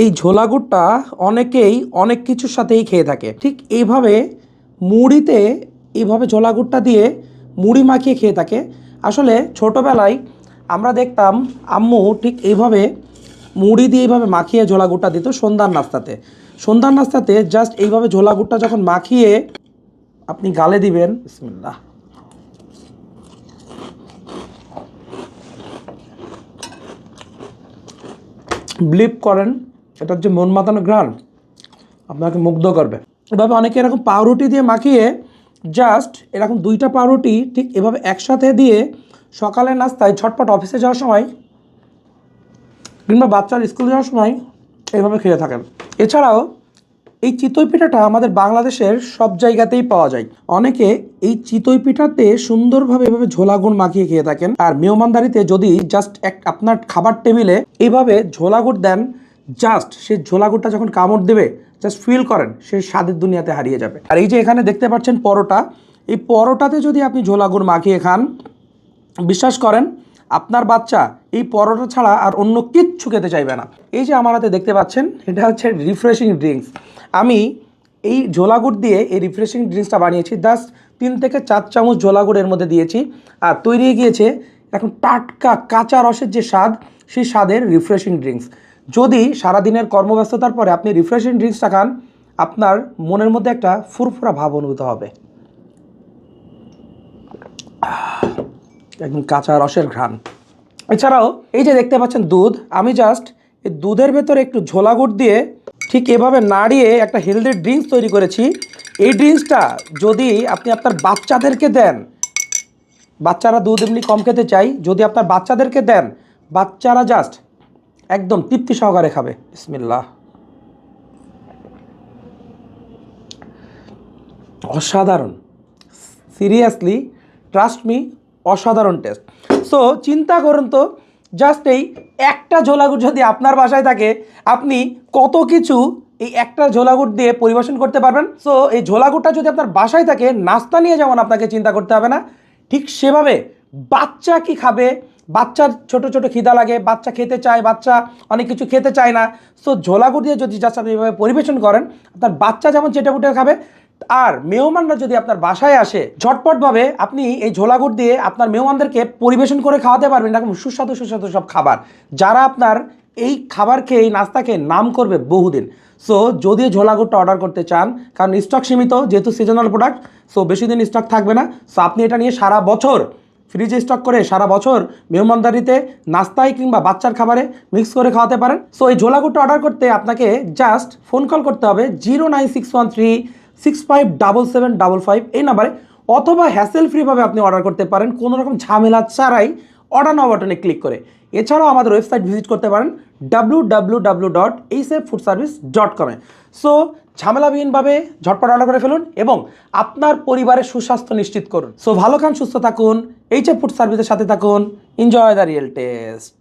এই ঝোলা গুড়টা অনেকেই অনেক কিছুর সাথেই খেয়ে থাকে। ঠিক এইভাবে মুড়িতে এইভাবে ঝোলা গুড়টা দিয়ে মুড়ি মাখিয়ে খেয়ে থাকে। আসলে ছোটোবেলায় আমরা দেখতাম আম্মু ঠিক এইভাবে মুড়ি দিয়ে এইভাবে মাখিয়ে ঝোলা গুড়টা দিত সন্ধ্যার নাস্তাতে। সন্ধ্যার নাস্তাতে জাস্ট এইভাবে ঝোলা গুড়টা যখন মাখিয়ে আপনি গালে দিবেন, বিসমিল্লাহ। ব্লিপ করেন এটার যে মন মাতানো ঘ্রাণ। আপনাকে মুগ্ধ করবে। এভাবে অনেকে এরকম পাউরুটি দিয়ে মাখিয়ে জাস্ট এরকম দুইটা পাউরুটি ঠিক এভাবে একসাথে দিয়ে সকালের নাস্তায় ঝটপট অফিসে যাওয়ার সময় কিংবা বাচ্চার স্কুল যাওয়ার সময় এইভাবে খেয়ে থাকেন। এছাড়াও এই চিতই পিঠাটা আমাদের বাংলাদেশের সব জায়গাতেই পাওয়া যায়। অনেকে এই চিতই পিঠাতে সুন্দরভাবে এভাবে ঝোলা গুড় মাখিয়ে খেয়ে থাকেন। আর মেহমানদারিতে যদি জাস্ট এক আপনার খাবার টেবিলে এইভাবে ঝোলা গুড় দেন জাস্ট সেই ঝোলা গুড়টা যখন কামড় দেবে, জাস্ট ফিল করেন, সে স্বাদের দুনিয়াতে হারিয়ে যাবে। আর এই যে এখানে দেখতে পাচ্ছেন পরোটা, এই পরোটাতে যদি আপনি ঝোলা গুড় মাখিয়ে খান, বিশ্বাস করেন, আপনার বাচ্চা এই পরোটা ছাড়া আর অন্য কিচ্ছু খেতে চাইবে না। এই যে আমার হাতে দেখতে পাচ্ছেন, এটা হচ্ছে রিফ্রেশিং ড্রিঙ্কস আমি এই ঝোলাগুড় দিয়ে এই রিফ্রেশিং ড্রিঙ্কসটা বানিয়েছি, জাস্ট তিন থেকে চার চামচ ঝোলাগুড় এর মধ্যে দিয়েছি। আর তৈরি গিয়েছে এখন টাটকা কাঁচা রসের যে স্বাদ, সেই স্বাদের রিফ্রেশিং ড্রিঙ্কস যদি সারাদিনের কর্মব্যস্ততার পরে আপনি রিফ্রেশিং ড্রিঙ্কসটা খান, আপনার মনের মধ্যে একটা ফুরফুরা ভাব অনুভূত হবে। একদম কাঁচা রসের ঘ্রাণ। এছাড়াও এই যে দেখতে পাচ্ছেন দুধ, আমি জাস্ট এই দুধের ভেতরে একটু ঝোলা গুড় দিয়ে ঠিক এভাবে নাড়িয়ে একটা হেলদি ড্রিঙ্কস তৈরি করেছি। এই ড্রিঙ্কসটা যদি আপনি আপনার বাচ্চাদেরকে দেন, বাচ্চারা দুধ এমনি কম খেতে চাই যদি আপনার বাচ্চাদেরকে দেন, বাচ্চারা জাস্ট একদম তৃপ্তি সহকারে খাবে। বিসমিল্লাহ। অসাধারণ। সিরিয়াসলি ট্রাস্ট মি অসাধারণ টেস্ট সো চিন্তা করুন তো জাস্ট এই একটা ঝোলাগুড় যদি আপনার বাসায় থাকে, আপনি কত কিছু এই একটা ঝোলাগুড় দিয়ে পরিবেশন করতে পারবেন? সো এই ঝোলাগুড়টা যদি আপনার বাসায় থাকে, নাস্তা নিয়ে যেমন আপনাকে চিন্তা করতে হবে না। ঠিক সেভাবে বাচ্চা কি খাবে? বাচ্চার ছোট ছোট খিদা লাগে, বাচ্চা খেতে চায়, বাচ্চা অনেক কিছু খেতে চায় না। সো ঝোলাগুড় দিয়ে যদি জাস্ট আপনি এভাবে পরিবেশন করেন, আপনার বাচ্চা যেমন চেটে পুটে খাবে, আর মেহমানরা যদি আপনার বাসায় আসে, ঝটপটভাবে আপনি এই ঝোলাগুড় দিয়ে আপনার মেহমানদেরকে পরিবেশন করে খাওয়াতে পারবেন এরকম সুস্বাদু সুস্বাদু সব খাবার। যারা আপনার এই খাবার খেয়ে, এই নাস্তা খেয়ে নাম করবে বহুদিন। সো যদি ঝোলাগুড়টা অর্ডার করতে চান, কারণ স্টক সীমিত, যেহেতু সিজনাল প্রোডাক্ট সো বেশি দিন স্টক থাকবে না। সো আপনি এটা নিয়ে সারা বছর ফ্রিজে স্টক করে সারা বছর মেহমানদারিতে, নাস্তায় কিংবা বাচ্চার খাবারে মিক্স করে খাওয়াতে পারেন। সো এই ঝোলাগুটটা অর্ডার করতে আপনাকে জাস্ট ফোন কল করতে হবে zero nine six one three six five double seven double five এই নাম্বারে অথবা হ্যাসেল ফ্রিভাবে আপনি অর্ডার করতে পারেন। কোনো রকম ঝামেলা ছাড়াই অর্ডার নাও বাটনে ক্লিক করে। এছাড়াও আমাদের ওয়েবসাইট ভিজিট করতে পারেন W W W dot HSF food service dot কমে সো ঝামেলাবিহীনভাবে ঝটপট অর্ডার করে ফেলুন এবং আপনার পরিবারের সুস্বাস্থ্য নিশ্চিত করুন। সো ভালো খান, সুস্থ থাকুন, এইচএফ ফুড সার্ভিসের সাথে থাকুন এনজয় দ্য রিয়েল টেস্ট